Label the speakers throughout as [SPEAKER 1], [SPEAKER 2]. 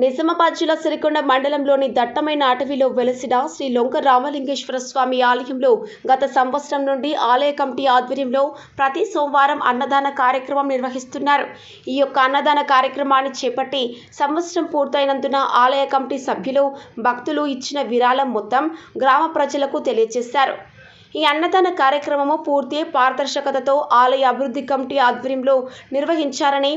[SPEAKER 1] నిజామాబాద్ జిల్లా సిరికొండ మండలంలోని దట్టమైన అటవీలో వెలసిన శ్రీ లొంక రామలింగేశ్వర స్వామి ఆలయంలో గత సంవత్సరం నుండి ఆలయ కమిటీ ఆధ్వర్యంలో ప్రతి సోమవారం అన్నదాన కార్యక్రమం నిర్వహిస్తున్నారు. ఈ యొక్క అన్నదాన కార్యక్రమాన్ని చేపట్టి సంవత్సరం పూర్తయినందున ఆలయ కమిటీ సభ్యులు భక్తులు ఇచ్చిన విరాళం మొత్తం గ్రామ ప్రజలకు తెలియజేశారు. ఈ అన్నదాన కార్యక్రమము పూర్తి పారదర్శకతతో ఆలయ అభివృద్ధి కమిటీ ఆధ్వర్యంలో నిర్వహించారని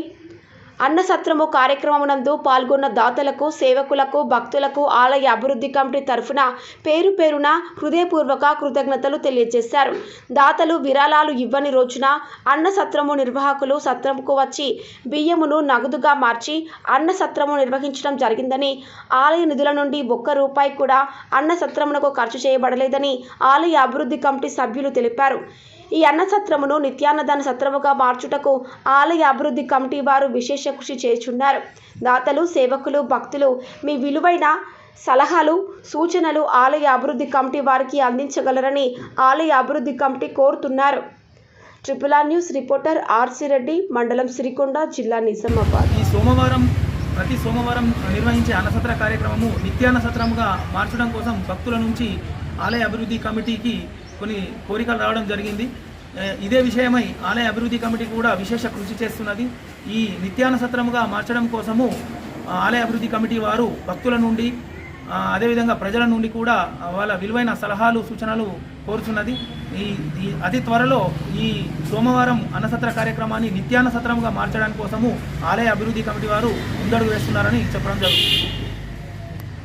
[SPEAKER 1] అన్న సత్రము కార్యక్రమమునందు పాల్గొన్న దాతలకు సేవకులకు భక్తులకు ఆలయ అభివృద్ధి కమిటీ తరఫున పేరు పేరున హృదయపూర్వక కృతజ్ఞతలు తెలియజేశారు. దాతలు విరాళాలు ఇవ్వని రోజున అన్న సత్రము నిర్వాహకులు సత్రముకు వచ్చి బియ్యమును నగదుగా మార్చి అన్న సత్రము నిర్వహించడం జరిగిందని ఆలయ నిధుల నుండి ఒక్క రూపాయి కూడా అన్న సత్రమునకు ఖర్చు చేయబడలేదని ఆలయ అభివృద్ధి కమిటీ సభ్యులు తెలిపారు. ఈ అన్న సత్రమును నిత్యాన్నదాన సత్రముగా మార్చుటకు ఆలయ అభివృద్ధి కమిటీ వారు విశేష కృషి చేస్తున్నారు దాతలు సేవకులు భక్తులు మీ విలువైన సలహాలు సూచనలు ఆలయ అభివృద్ధి కమిటీ వారికి అందించగలరని ఆలయ అభివృద్ధి కమిటీ కోరుతున్నారు. Triple R news reporter R C Reddy మండలం సిరికొండ జిల్లా నిజామాబాద్.
[SPEAKER 2] ఈ సోమవారం ప్రతి సోమవారం నిర్వహించే అన్నసత్ర కార్యక్రమము నిత్యాన్న సత్రముగా మార్చడం కోసం భక్తుల నుంచి ఆలయ అభివృద్ధి కమిటీకి కొన్ని కోరికలు రావడం జరిగింది. ఇదే విషయమై ఆలయ అభివృద్ధి కమిటీ కూడా విశేష కృషి చేస్తున్నది. ఈ నిత్యాన సత్రముగా మార్చడం కోసము ఆలయ అభివృద్ధి కమిటీ వారు భక్తుల నుండి అదేవిధంగా ప్రజల నుండి కూడా వాళ్ళ విలువైన సలహాలు సూచనలు కోరుచున్నది. ఈ అతి త్వరలో ఈ సోమవారం అన్నసత్ర కార్యక్రమాన్ని నిత్యాన్న సత్రముగా మార్చడానికి కోసము ఆలయ అభివృద్ధి కమిటీ వారు ముందడుగు వేస్తున్నారని చెప్పడం జరుగుతుంది.